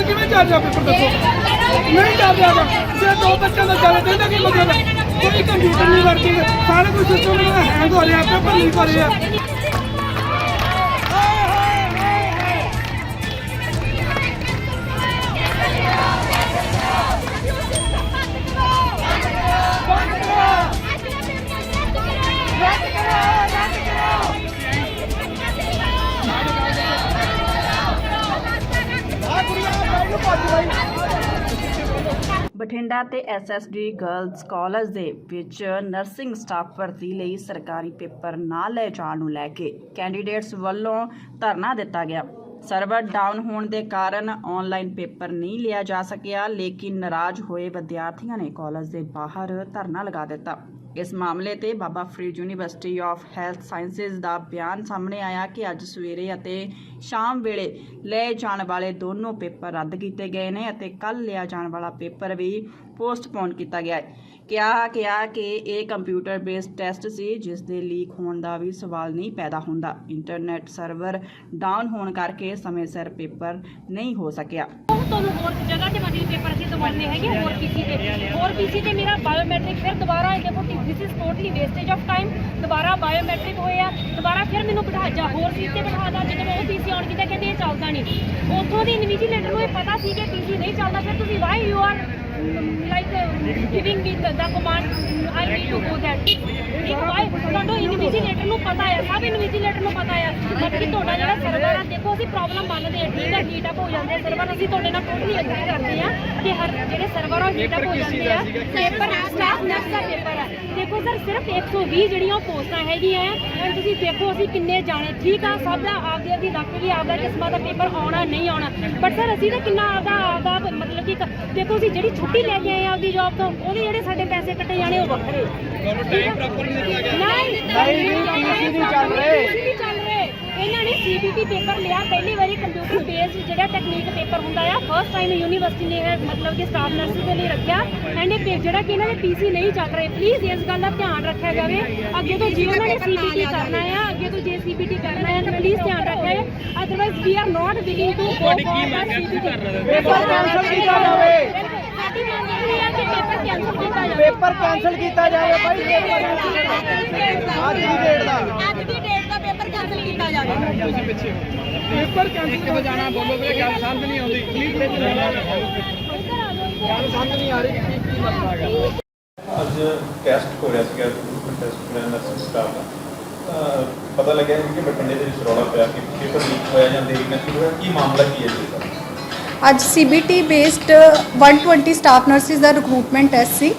ਤੇ ਕਿਵੇਂ ਚੱਲ ਰਿਹਾ ਪੇਪਰ ਦੱਸੋ? ਨਹੀਂ ਚੱਲ ਰਿਹਾ ਗਾ। ਜੇ ਦੋ ਬੱਚਿਆਂ ਦਾ ਚੱਲ ਜਾਂਦਾ ਕੀ ਮਤਲਬ ਹੈ? ਕੋਈ ਕੰਪਿਊਟਰ ਨਹੀਂ ਵਰਕਿੰਗ ਸਾਰਾ ਕੁਝ ਸਿਸਟਮ ਹੈਂਗ ਹੋ ਰਿਹਾ, ਪੇਪਰ ਨਹੀਂ ਹੋ ਰਿਹਾ ਬਠਿੰਡਾ ਤੇ ਐਸਐਸਡੀ ਗਰਲਜ਼ ਕਾਲਜ ਦੇ ਵਿੱਚ ਨਰਸਿੰਗ ਸਟਾਫ ਭਰਤੀ ਲਈ ਸਰਕਾਰੀ ਪੇਪਰ ਨਾ ਲੈ ਜਾਣ ਨੂੰ ਲੈ ਕੇ ਕੈਂਡੀਡੇਟਸ ਵੱਲੋਂ ਧਰਨਾ ਦਿੱਤਾ ਗਿਆ। ਸਰਵਰ ਡਾਊਨ ਹੋਣ ਦੇ ਕਾਰਨ ਆਨਲਾਈਨ ਪੇਪਰ ਨਹੀਂ ਲਿਆ ਜਾ ਸਕਿਆ, ਲੇਕਿਨ ਨਾਰਾਜ਼ ਹੋਏ ਵਿਦਿਆਰਥੀਆਂ ਨੇ ਕਾਲਜ ਦੇ ਬਾਹਰ ਧਰਨਾ ਲਗਾ ਦਿੱਤਾ। ਇਸ ਮਾਮਲੇ ਤੇ Baba Farid university of health sciences ਦਾ ਬਿਆਨ ਸਾਹਮਣੇ ਆਇਆ ਕਿ ਅੱਜ ਸਵੇਰੇ ਅਤੇ ਸ਼ਾਮ ਵੇਲੇ ਲਏ ਜਾਣ ਵਾਲੇ ਦੋਨੋਂ ਪੇਪਰ ਰੱਦ ਕੀਤੇ ਗਏ ਨੇ ਅਤੇ ਕੱਲ ਲਿਆ ਜਾਣ ਵਾਲਾ ਪੇਪਰ ਵੀ ਪੋਸਟਪੋਨ ਕੀਤਾ ਗਿਆ ਹੈ। ਕਿਹਾ ਕਿਹਾ ਕਿ ਇਹ ਕੰਪਿਊਟਰ ਬੇਸਡ ਟੈਸਟ ਸੀ, ਜਿਸ ਦੇ ਲੀਕ ਹੋਣ ਦਾ ਵੀ ਸਵਾਲ ਨਹੀਂ ਪੈਦਾ ਹੁੰਦਾ। ਇੰਟਰਨੈਟ ਸਰਵਰ ਡਾਊਨ ਹੋਣ ਕਰਕੇ ਸਮੇਂ ਸਿਰ ਪੇਪਰ ਨਹੀਂ ਹੋ ਸਕਿਆ। ਤੁਹਾਨੂੰ ਹੋਰ ਜਗ੍ਹਾ ਤੇ ਮਤਲਬ ਪੇਪਰ ਅਸੀਂ ਦਵਾਉਂਦੇ ਹੈਗੇ, ਹੋਰ ਪੀਸੀ ਤੇ, ਹੋਰ ਪੀਸੀ ਤੇ ਮੇਰਾ ਬਾਇਓਮੈਟ੍ਰਿਕ ਫਿਰ ਦੁਬਾਰਾ ਇਹ ਦੇਖੋ this is totally wastage of time ਦੁਬਾਰਾ ਬਾਇਓਮੈਟ੍ਰਿਕ ਹੋਇਆ ਦੁਬਾਰਾ ਫਿਰ ਮੈਨੂੰ ਬਿਠਾਜਾ ਹੋਰ ਸੀਟ ਤੇ ਬਿਠਾ ਦਾ ਜਦੋਂ ਉਹ ਪੀਸੀ ਆਨ ਕੀਤਾ, ਕਹਿੰਦੇ ਇਹ ਚੱਲਦਾ ਨਹੀਂ। ਉੱਥੋਂ ਦੀ ਇਨਵੀਜੀਲੇਟਰ ਨੂੰ ਇਹ ਪਤਾ ਸੀ ਕਿ ਪੀਸੀ ਨਹੀਂ ਚੱਲਦਾ, ਫਿਰ ਤੁਸੀਂ why you are like giving me the command I need to go that. ਇੱਕ ਵਾਈ ਤੁਹਾਨੂੰ ਇਨਵੀਜੀਲੇਟਰ ਨੂੰ ਪਤਾ ਹੈ ਸਭ ਇਨਵੀਜੀਲੇਟਰ ਨੂੰ ਪਤਾ ਹੈ ਬਾਕੀ ਤੁਹਾਡਾ ਜਿਹੜਾ ਸਰਵਰ ਆ, ਦੇਖੋ ਅਸੀਂ ਪ੍ਰੋਬਲਮ ਮੰਨਦੇ ਹਾਂ ਠੀਕ ਹੈ ਹੀਟ ਅਪ ਹੋ ਜਾਂਦੇ ਸਰਵਰ ਅਸੀਂ ਤੁਹਾਡੇ ਨਾਲ ਟੋਟਲੀ ਐਗਰੀ ਕਰਦੇ ਹਾਂ ਕਿ ਹਰ ਜਿਹੜੇ ਸਰਵਰ ਆ ਹੀਟ ਅਪ ਹੋ ਜਾਂਦੇ ਆ। ਪੇਪਰ ਸਟਾਫ ਨਰਸ ਦਾ ਪੇਪਰ ਹੈ ਦੇਖੋ ਸਰ ਸਿਰਫ 120 ਜਿਹੜੀਆਂ ਪੋਸਟਾਂ ਹੈਗੀਆਂ ਆ ਤੁਸੀਂ ਦੇਖੋ ਅਸੀਂ ਕਿੰਨੇ ਜਾਣੇ, ਠੀਕ ਆ, ਸਭ ਦਾ ਆਪਦੇ ਆਪਦੀ ਲੱਕ ਵੀ ਆਪਦਾ ਕਿਸਮਾਂ ਦਾ ਪੇਪਰ ਆਉਣਾ, ਨਹੀਂ ਆਉਣਾ। ਬਟ ਸਰ ਅਸੀਂ ਤਾਂ ਕਿੰਨਾ ਆਪਦਾ ਆਪਦਾ ਮਤਲਬ ਕਿ ਦੇਖੋ ਅਸੀਂ ਜਿਹੜੀ ਛੁੱਟੀ ਲੈ ਕੇ ਆਏ ਆ ਆਪਦੀ ਜੌਬ ਤੋਂ ਉਹਦੇ ਜਿਹੜੇ ਸਾਡੇ ਪੈਸੇ ਕੱਟੇ ਜਾਣੇ, ਉਹ ਟਾਈਮ ਪ੍ਰੋਪਰ ਨਹੀਂ ਦਿੱਤਾ ਗਿਆ। ਨਹੀਂ ਨਹੀਂ ਪੀਸੀ ਨਹੀਂ ਚੱਲ ਰਹੇ। ਇਹਨਾਂ ਨੇ ਸੀਬੀਟੀ ਪੇਪਰ ਲਿਆ। ਪਹਿਲੀ ਵਾਰੀ ਕੰਪਿਊਟਰ ਬੇਸਡ ਜਿਹੜਾ ਟੈਕਨੀਕ ਪੇਪਰ ਹੁੰਦਾ ਆ ਫਸਟ ਟਾਈਮ ਯੂਨੀਵਰਸਿਟੀ ਨੇ ਮਤਲਬ ਕਿ ਸਟਾਫ ਨਰਸਿਸ ਦੇ ਲਈ ਰੱਖਿਆ। ਐਂਡ ਇਹ ਜਿਹੜਾ ਕਿ ਇਹਨਾਂ ਦੇ ਪੀਸੀ ਨਹੀਂ ਚੱਲ ਰਹੇ। ਪਲੀਜ਼ ਇਸ ਗੱਲ ਦਾ ਧਿਆਨ ਰੱਖਿਆ ਜਾਵੇ। ਅੱਗੇ ਤੋਂ ਜੇ ਉਹਨਾਂ ਨੇ ਸੀਬੀਟੀ ਕਰਨਾ ਆ ਅੱਗੇ ਤੋਂ ਜੇ ਸੀਬੀਟੀ ਕਰਨਾ ਹੈ ਤਾਂ ਪਲੀਜ਼ ਧਿਆਨ ਰੱਖਿਆ otherwise we are not willing to go for CBT paper cancel ਕੀਤਾ ਜਾਵੇ। ਪੇਪਰ ਪੇਪਰ ਕੈਨਸਲ ਕੀਤਾ ਜਾਵੇ ਭਾਈ। ਅੱਜ ਦੀ ਡੇਟ ਦਾ ਅੱਜ ਦੀ ਡੇਟ ਦਾ ਪੇਪਰ ਕੈਂਸਲ ਕੀਤਾ ਜਾਵੇ। ਪੇਪਰ ਕੈਨਸਲ ਕਿਵੇਂ ਜਾਣਾ ਬੋਲੋ ਵੀਰੇ ਗੱਲ ਸਮਝ ਨਹੀਂ ਆਉਂਦੀ। ਗੱਲ ਸਮਝ ਨਹੀਂ ਆ ਰਹੀ ਕਿ ਕੀ ਕੀ ਮਸਲਾ ਹੈਗਾ। ਅੱਜ ਟੈਸਟ ਹੋ ਰਿਹਾ ਸੀਗਾ ਟੈਸਟ ਮੇਰਾ ਨਰਸਿੰਗ ਸਟਾਫ ਦਾ ਪਤਾ ਲੱਗਿਆ ਕਿ ਬਠਿੰਡੇ ਦੇ ਵਿੱਚ ਰੌਲਾ ਪਿਆ ਕਿ ਪੇਪਰ ਲੀਕ ਹੋਇਆ ਜਾਂ ਦੇਰੀ ਨਾਲ ਸ਼ੁਰੂ ਹੋਇਆ। ਕੀ ਮਾਮਲਾ ਕੀ ਹੈ ਜੀ? ਅੱਜ ਸੀਬੀਟੀ ਬੇਸਡ 120 ਸਟਾਫ ਨਰਸਿਸ ਦਾ ਰਿਕਰੂਟਮੈਂਟ ਟੈਸਟ ਸੀ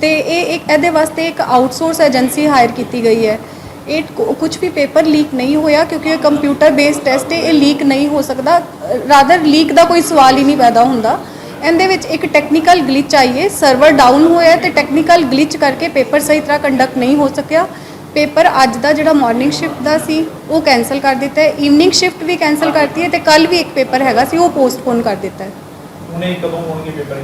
ਤੇ ਇਹ ਇੱਕ ਇਹਦੇ ਵਾਸਤੇ ਇੱਕ ਆਊਟਸੋਰਸ ਏਜੰਸੀ ਹਾਇਰ ਕੀਤੀ ਗਈ ਹੈ। ਇਹ ਕੁਝ ਵੀ ਪੇਪਰ ਲੀਕ ਨਹੀਂ ਹੋਇਆ ਕਿਉਂਕਿ ਇਹ ਕੰਪਿਊਟਰ ਬੇਸਡ ਟੈਸਟ ਹੈ, ਇਹ ਲੀਕ ਨਹੀਂ ਹੋ ਸਕਦਾ। ਰਾਦਰ ਲੀਕ ਦਾ ਕੋਈ ਸਵਾਲ ਹੀ ਨਹੀਂ ਪੈਦਾ ਹੁੰਦਾ। ਇਹਦੇ ਵਿੱਚ ਇੱਕ ਟੈਕਨੀਕਲ ਗਲਿਚ ਆਈ ਹੈ ਸਰਵਰ ਡਾਊਨ ਹੋਇਆ ਤੇ ਟੈਕਨੀਕਲ ਗਲਿਚ ਕਰਕੇ ਪੇਪਰ ਸਹੀ ਤਰ੍ਹਾਂ ਕੰਡਕਟ ਨਹੀਂ ਹੋ ਸਕਿਆ। ਪੇਪਰ ਅੱਜ ਦਾ ਜਿਹੜਾ ਮਾਰਨਿੰਗ ਸ਼ਿਫਟ ਦਾ ਸੀ ਉਹ ਕੈਨਸਲ ਕਰ ਦਿੱਤਾ ਹੈ। ਈਵਨਿੰਗ ਸ਼ਿਫਟ ਵੀ ਕੈਨਸਲ ਕਰਤੀ ਹੈ ਤੇ ਕੱਲ ਵੀ ਇੱਕ ਪੇਪਰ ਹੈਗਾ ਸੀ ਉਹ ਪੋਸਟਪੋਨ ਕਰ ਦਿੱਤਾ ਹੈ। ਹੁਣੇ ਕਦੋਂ ਹੋਣਗੇ ਪੇਪਰ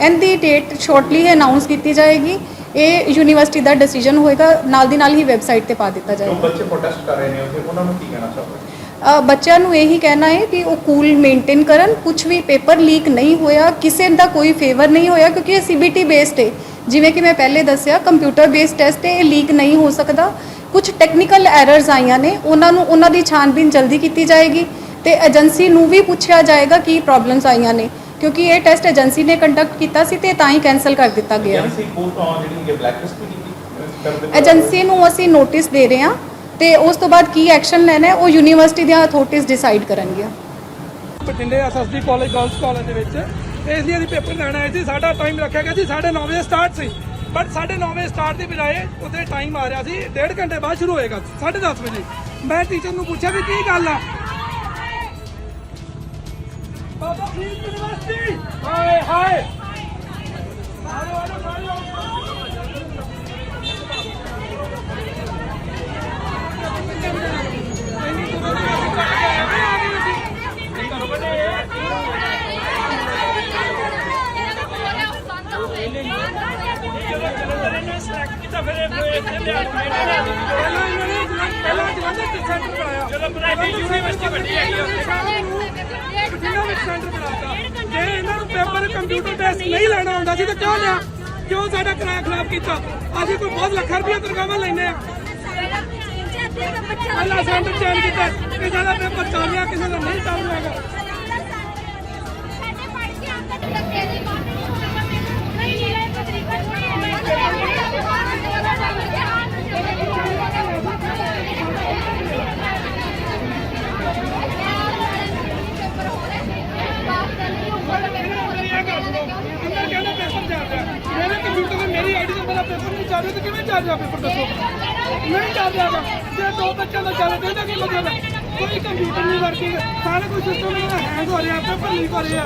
ਇਹਦੀ ਡੇਟ ਸ਼ਾਰਟਲੀ ਅਨਾਉਂਸ ਕੀਤੀ ਜਾਏਗੀ। ਇਹ ਯੂਨੀਵਰਸਿਟੀ ਦਾ ਡਿਸੀਜਨ ਹੋਏਗਾ ਨਾਲ ਦੀ ਨਾਲ ਹੀ ਵੈਬਸਾਈਟ ਤੇ ਪਾ ਦਿੱਤਾ ਜੋ ਜਾਏਗਾ। ਬੱਚੇ ਪ੍ਰੋਟੈਸਟ ਕਰ ਰਹੇ ਨੇ ਉੱਥੇ ਉਹਨਾਂ ਨੂੰ ਕੀ ਕਹਿਣਾ ਚਾਹੋਗੇ? ਅ, ਬੱਚਿਆਂ ਨੂੰ ਇਹੀ ਕਹਿਣਾ ਹੈ ਕਿ ਉਹ ਕੂਲ ਮੇਨਟੇਨ ਕਰਨ। ਕੁਝ ਵੀ ਪੇਪਰ ਲੀਕ ਨਹੀਂ ਹੋਇਆ ਕਿਸੇ ਦਾ ਕੋਈ ਫੇਵਰ ਨਹੀਂ ਹੋਇਆ ਕਿਉਂਕਿ ਇਹ ਸੀਬੀਟੀ ਬੇਸਡ ਹੈ। ਜਿਵੇਂ ਕਿ ਮੈਂ ਪਹਿਲੇ ਦੱਸਿਆ ਕੰਪਿਊਟਰ ਬੇਸਡ ਟੈਸਟ ਇਹ ਲੀਕ ਨਹੀਂ ਹੋ ਸਕਦਾ। ਕੁਝ ਟੈਕਨੀਕਲ ਐਰਰਸ ਆਈਆਂ ਨੇ ਉਹਨਾਂ ਨੂੰ ਉਹਨਾਂ ਦੀ ਛਾਣਬੀਨ ਜਲਦੀ ਕੀਤੀ ਜਾਏਗੀ ਤੇ ਏਜੰਸੀ ਨੂੰ ਵੀ ਪੁੱਛਿਆ ਜਾਏਗਾ ਕੀ ਪ੍ਰੋਬਲਮਸ ਆਈਆਂ ਨੇ ਕਿਉਂਕਿ ਇਹ ਟੈਸਟ ਏਜੰਸੀ ਨੇ ਕੰਡਕਟ ਕੀਤਾ ਸੀ ਤੇ ਤਾਂ ਹੀ ਕੈਨਸਲ ਕਰ ਦਿੱਤਾ ਗਿਆ। ਏਜੰਸੀ ਨੂੰ ਅਸੀਂ ਨੋਟਿਸ ਦੇ ਰਹੇ ਹਾਂ ਤੇ ਉਸ ਤੋਂ ਬਾਅਦ ਕੀ ਐਕਸ਼ਨ ਲੈਣਾ ਹੈ ਉਹ ਯੂਨੀਵਰਸਿਟੀ ਦੀਆਂ ਅਥਾਰਟੀਜ਼ ਡਿਸਾਈਡ ਕਰਨਗੀਆਂ। ਬਠਿੰਡੇ ਐਸਐਸਡੀ ਕਾਲਜ ਗਰਲਸ ਕਾਲਜ ਦੇ ਵਿੱਚ ਇਸ ਲਈ ਅਸੀਂ ਪੇਪਰ ਲੈਣ ਆਏ ਸੀ, ਸਾਡਾ ਟਾਈਮ ਰੱਖਿਆ ਗਿਆ ਸੀ 9:30 ਵਜੇ ਸਟਾਰਟ ਸੀ। ਬਟ 9:30 ਵਜੇ ਸਟਾਰਟ ਦੀ ਬਜਾਏ ਉਹਦੇ ਟਾਈਮ ਆ ਰਿਹਾ ਸੀ, ਡੇਢ ਘੰਟੇ ਬਾਅਦ ਸ਼ੁਰੂ ਹੋਏਗਾ 10:30 ਵਜੇ। ਮੈਂ ਟੀਚਰ ਨੂੰ ਪੁੱਛਿਆ ਵੀ ਕੀ ਗੱਲ ਆ? ਬਾਬਾ ਫਰੀਦ ਯੂਨੀਵਰਸਿਟੀ ਹਾਏ ਹਾਏ! ਆਜੋ ਆਜੋ ਸਾਰੇ ਆਓ ਪਹਿਲਾਂ ਇਹਨਾਂ ਨੇ ਪਹਿਲਾਂ ਜਲੰਧਰ ਚ ਸੈਂਟਰ ਕਰਾਇਆ ਯੂਨੀਵਰਸਿਟੀ ਵੱਡੀ ਹੈਗੀ ਬਠਿੰਡਾ ਵਿੱਚ ਸੈਂਟਰ ਬਣਾਤਾ, ਜੇ ਇਹਨਾਂ ਨੂੰ ਪੇਪਰ, ਕੰਪਿਊਟਰ ਟੈਸਟ ਨਹੀਂ ਲੈਣਾ ਹੁੰਦਾ ਸੀ ਤਾਂ ਕਿਉਂ ਲਿਆ? ਕਿਉਂ ਸਾਡਾ ਕਿਰਾਇਆ ਖਰਾਬ ਕੀਤਾ? ਅਸੀਂ ਕੋਈ ਬਹੁਤ ਲੱਖਾਂ ਰੁਪਏ ਤਨਖਾਹਾਂ ਲੈਨੇ ਆ ਪਹਿਲਾ ਸੈਂਟਰ ਚੇਂਜ ਕੀਤਾ ਕਿਸੇ ਦਾ ਪੇਪਰ ਚੱਲ ਰਿਹਾ, ਕਿਸੇ ਦਾ ਨਹੀਂ ਚੱਲ ਰਿਹਾ ਪਹਿਲਾਂ ਪੇਪਰ ਤੇ ਕਿਵੇਂ ਚੱਲ ਰਿਹਾ ਪੇਪਰ ਦੱਸੋ? ਨਹੀਂ ਚੱਲ ਰਿਹਾ ਗਾ। ਜੇ ਦੋ ਬੱਚਿਆਂ ਦਾ ਚੱਲ ਰਿਹਾ ਤਾਂ ਕੀ ਮਤਲਬ ਹੈ? ਕੋਈ ਕੰਪਿਊਟਰ ਨਹੀਂ ਵਰਕਿੰਗ ਸਾਰਾ ਕੁਝ ਸਿਸਟਮ ਇਹਨਾਂ ਹੈਂਗ ਹੋ ਰਿਹਾ ਪੇਪਰ ਲੀਕ ਹੋ ਰਿਹਾ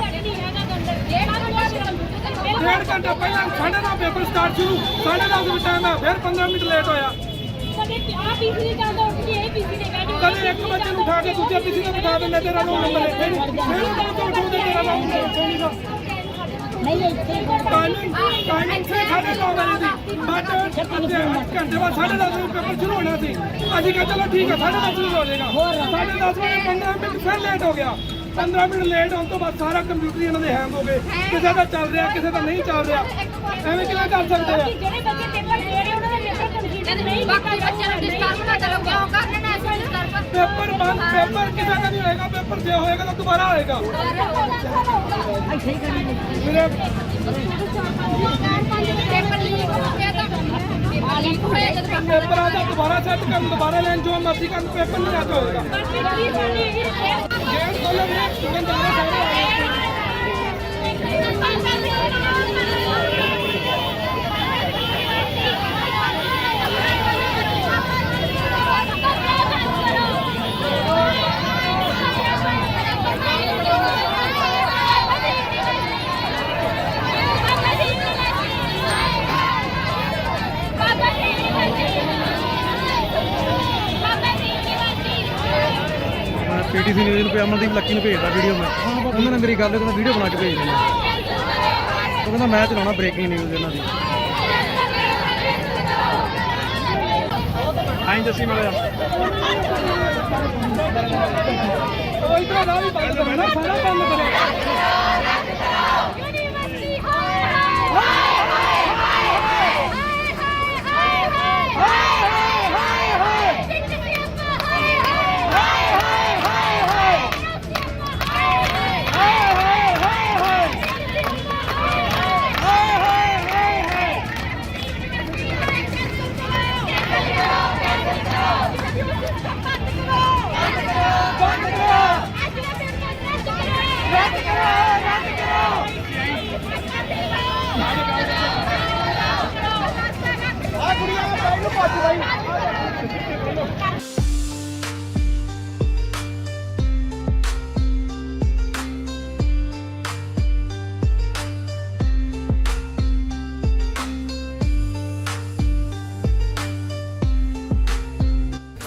ਡੇਢ ਘੰਟਾ ਪਹਿਲਾਂ ਸਾਢੇ ਨੌ ਪੇਪਰ ਸਟਾਰਟ ਸ਼ੁਰੂ, ਸਾਢੇ ਦਸ ਵਜੇ ਟਾਈਮ ਹੈ ਫਿਰ 15 ਮਿੰਟ ਲੇਟ ਹੋਇਆ। ਕਦੇ ਇੱਕ ਬੱਚੇ ਨੂੰ ਉਠਾ ਕੇ ਦੂਜੇ ਪੀਸੀ ਤੇ ਬਿਠਾ ਦਿੰਦੇ, ਤੇਰਾ ਰੋਲ ਨੰਬਰ ਇੱਥੇ ਨਹੀਂ। ਫਿਰ ਉਹ ਤੋਂ ਉਠਾਉਂਦੇ ਤੇਰਾ ਰੋਲ ਨੰਬਰ ਇੱਥੇ ਨਹੀਂ ਗਾ। ਟਾਈਮਿੰਗ ਟਾਈਮਿੰਗ ਸੇ ਸਾਢੇ ਨੌ ਦੀ ਬਟ ਘੰਟੇ ਬਾਅਦ ਸਾਢੇ ਦਸ ਵਜੇ ਪੇਪਰ ਸ਼ੁਰੂ ਹੋਣਾ ਸੀ। ਅਸੀਂ ਕਿਹਾ ਚਲੋ ਠੀਕ ਹੈ ਸਾਢੇ ਦਸ ਵਜੇ ਹੋ ਜਾਏਗਾ। ਸਾਢੇ ਦਸ ਵਜੇ 15 ਮਿੰਟ ਫਿਰ ਲੇਟ ਹੋ ਗਿਆ। 15 ਮਿੰਟ ਲੇਟ ਹੋਣ ਤੋਂ ਬਾਅਦ ਸਾਰਾ ਕੰਪਿਊਟਰ ਇਹਨਾਂ ਦੇ ਹੈਂਗ ਹੋ ਗਏ। ਕਿਸੇ ਦਾ ਚੱਲ ਰਿਹਾ, ਕਿਸੇ ਦਾ ਨਹੀਂ ਚੱਲ ਰਿਹਾ। ਐਵੇਂ ਕਿਵੇਂ ਕਰ ਸਕਦੇ ਆ? ਜਿਹੜੇ ਬੱਚੇ ਪੇਪਰ ਦੇ ਰਹੇ ਉਹਨਾਂ ਦਾ ਪੇਪਰ ਕੰਪਲੀਟ ਨਹੀਂ ਬਾਕੀ ਬੱਚਿਆਂ ਨੂੰ ਡਿਸਟਰਬ ਨਾ ਕਰੋ ਕਿਉਂ ਕਰਨਾ ਪੇਪਰ ਬੰਦ ਪੇਪਰ ਕਿਸੇ ਦਾ ਨਹੀਂ ਹੋਏਗਾ ਪੇਪਰ ਜੇ ਹੋਏਗਾ ਤਾਂ ਦੁਬਾਰਾ ਪੇਪਰ ਲੀਕ ਹੋ ਪੇਪਰ ਆਦਾ ਦੁਬਾਰਾ ਸੈੱਟ ਕਰਨ ਦੁਬਾਰਾ ਲੈਣ ਜੋ ਮਰਜ਼ੀ ਕਰਨ ਪੇਪਰ ਨਹੀਂ ਹੋਏਗਾ। ਸਟੂਡੈਂਟ ਆ ਰਹੇ ਸਾਰੇ ਪੀਟੀਸੀ ਨਿਊਜ਼ ਨੂੰ ਅਮਨਦੀਪ ਲੱਕੀ ਨੂੰ ਭੇਜਦਾ ਵੀਡੀਓ ਮੈਂ। ਉਹਨਾਂ ਨੇ ਮੇਰੀ ਗੱਲ ਕਹਿੰਦਾ ਵੀਡੀਓ ਬਣਾ ਕੇ ਭੇਜ ਦੇਣਾ। ਉਹ ਕਹਿੰਦਾ, ਮੈਂ ਚਲਾਉਣਾ ਬ੍ਰੇਕਿੰਗ ਨਿਊਜ਼ ਇਹਨਾਂ ਦੀ। ਆਈਂ ਜੱਸੀ ਮਿਲਿਆ ਉਹ ਇਧਰ ਦਾ ਵੀ ਬੰਦ ਕਰੋ ਸਾਰਾ ਬੰਦ ਕਰੋ